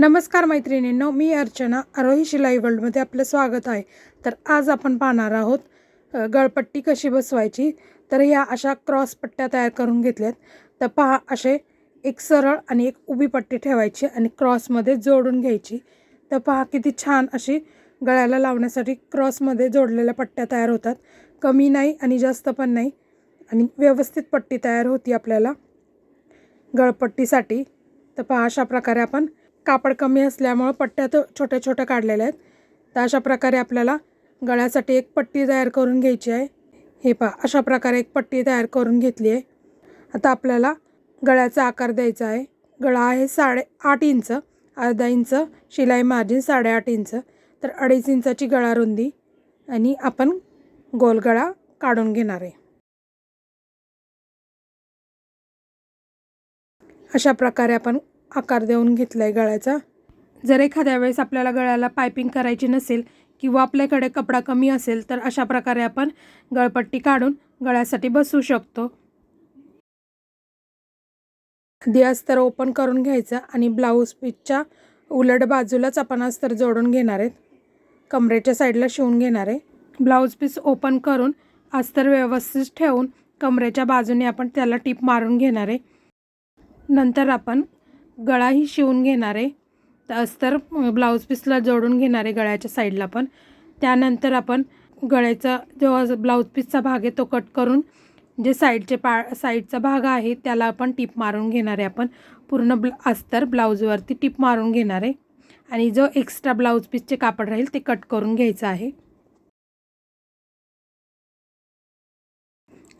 नमस्कार मैत्रिणींनो मी अर्चना आरोही शिलाई वर्ल्डमध्ये आपलं स्वागत आहे. तर आज आपण पाहणार आहोत गळपट्टी कशी बसवायची? तर ह्या अशा क्रॉस पट्ट्या तयार करून घेतल्यात. तर पहा असे एक सरळ आणि एक उभी पट्टी ठेवायची आणि क्रॉसमध्ये जोडून घ्यायची. तर पहा किती छान अशी गळ्याला लावण्यासाठी क्रॉसमध्ये जोडलेल्या पट्ट्या तयार होतात. कमी नाही आणि जास्त पण नाही. आणि व्यवस्थित पट्टी तयार होती आपल्याला गळपट्टीसाठी. तर पहा अशा प्रकारे आपण कापड कमी असल्यामुळं पट्ट्या तर छोट्या छोट्या काढलेल्या आहेत. तर अशा प्रकारे आपल्याला गळ्यासाठी एक पट्टी तयार करून घ्यायची आहे. हे पहा अशा प्रकारे एक पट्टी तयार करून घेतली आहे. आता आपल्याला गळ्याचा आकार द्यायचा आहे. गळा आहे साडे आठ इंच अर्धा इंच शिलाई मार्जिन साडेआठ इंच. तर अडीच इंचाची गळा रुंदी आणि आपण गोल गळा काढून घेणार आहे. अशा प्रकारे आपण आकार देऊन घेतला आहे गळ्याचा. जर एखाद्या वेळेस आपल्याला गळ्याला पायपिंग करायची नसेल किंवा आपल्याकडे कपडा कमी असेल तर अशा प्रकारे आपण गळपट्टी काढून गळ्यासाठी बसू शकतो. आधी अस्तर ओपन करून घ्यायचं आणि ब्लाऊज पीसच्या उलट बाजूलाच आपण अस्तर जोडून घेणार आहेत. कमरेच्या साईडला शिवून घेणार आहे. ब्लाऊज पीस ओपन करून अस्तर व्यवस्थित ठेवून कमरेच्या बाजूने आपण त्याला टीप मारून घेणार आहे. नंतर आपण गळाही शिवून घेणार आहे तर अस्तर ब्लाऊज पीसला जोडून घेणार आहे गळ्याच्या साईडला पण. त्यानंतर आपण गळ्याचा जो ब्लाऊज पीसचा भाग आहे तो कट करून जे साईडचे पा साईडचा भाग आहे त्याला आपण टिप मारून घेणार आहे आपण. पूर्ण ब्ल अस्तर ब्लाऊजवरती टीप मारून घेणार. आहे आणि जो एक्स्ट्रा ब्लाऊज पीसचे कापड राहील ते कट करून घ्यायचं आहे.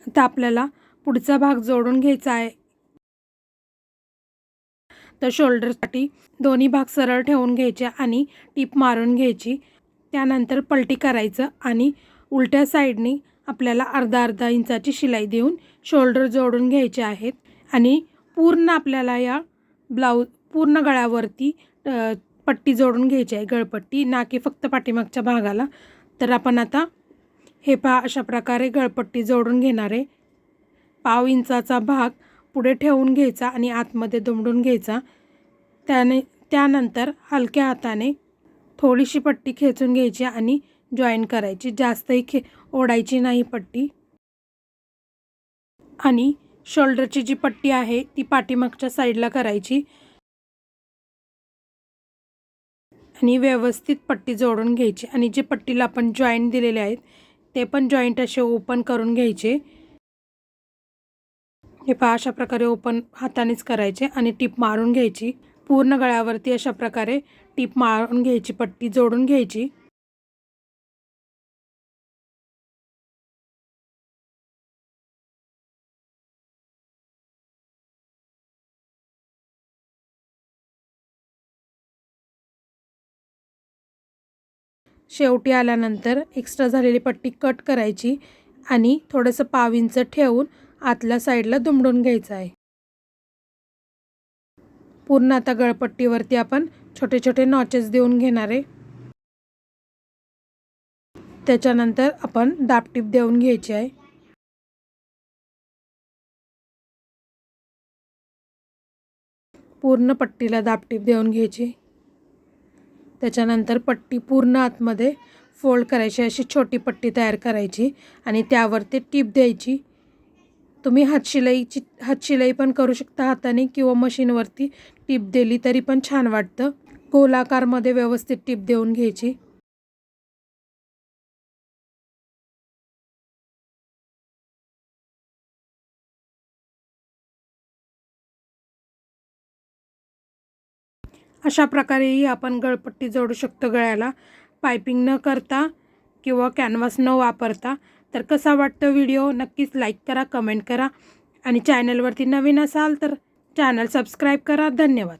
आता आपल्याला पुढचा भाग जोडून घ्यायचा आहे. तर शोल्डरसाठी दोन्ही भाग सरळ ठेवून घ्यायचे आणि टीप मारून घ्यायची. त्यानंतर पलटी करायचं आणि उलट्या साईडनी आपल्याला अर्धा अर्धा इंचाची शिलाई देऊन शोल्डर जोडून घ्यायचे आहेत. आणि पूर्ण आपल्याला या ब्लाऊज पूर्ण गळ्यावरती पट्टी जोडून घ्यायची आहे गळपट्टी ना की फक्त पाठीमागच्या भागाला. तर आपण आता हे पहा अशा प्रकारे गळपट्टी जोडून घेणार आहे. पाव इंचाचा भाग पुढे ठेवून घ्यायचा आणि आतमध्ये दुमडून घ्यायचा. त्याने त्यानंतर हलक्या हाताने थोडीशी पट्टी खेचून घ्यायची आणि जॉईन करायची. जास्तही खे ओढायची नाही पट्टी. आणि शोल्डरची जी पट्टी आहे ती पाठीमागच्या साईडला करायची. आणि व्यवस्थित पट्टी जोडून घ्यायची. आणि जे पट्टीला आपण जॉईंट दिलेले आहेत ते पण जॉईंट असे ओपन करून घ्यायचे. हे पहा अशा प्रकारे ओपन हातानेच करायचे आणि टीप मारून घ्यायची. पूर्ण गळ्यावरती अशा प्रकारे टीप मारून घ्यायची पट्टी जोडून घ्यायची. शेवटी आल्यानंतर एक्स्ट्रा झालेली पट्टी कट करायची आणि थोडंसं पाव इंच ठेवून आतल्या साईडला दुमडून घ्यायचं आहे. पूर्ण आता गळपट्टीवरती आपण छोटे छोटे नॉचेस देऊन घेणार आहे. त्याच्यानंतर आपण दापटीप देऊन घ्यायची आहे. पूर्ण पट्टीला दापटीप देऊन घ्यायची. त्याच्यानंतर पट्टी पूर्ण आतमध्ये फोल्ड करायची अशी छोटी पट्टी तयार करायची आणि त्यावरती टीप द्यायची. तुम्ही हातशिलाईची हातशिलाई पण करू शकता हाताने किंवा मशीनवरती टीप दिली तरी पण छान वाटतं. गोलाकारमध्ये व्यवस्थित टीप देऊन घ्यायची. अशा प्रकारेही आपण गळपट्टी जोडू शकतो गळ्याला. पायपिंग न करता किंवा कॅनव्हास न वापरता तर कसा वाटतं व्हिडिओ? नक्कीच लाईक करा कमेंट करा. आणि चॅनलवरती नवीन असाल तर चॅनल सबस्क्राईब करा. धन्यवाद.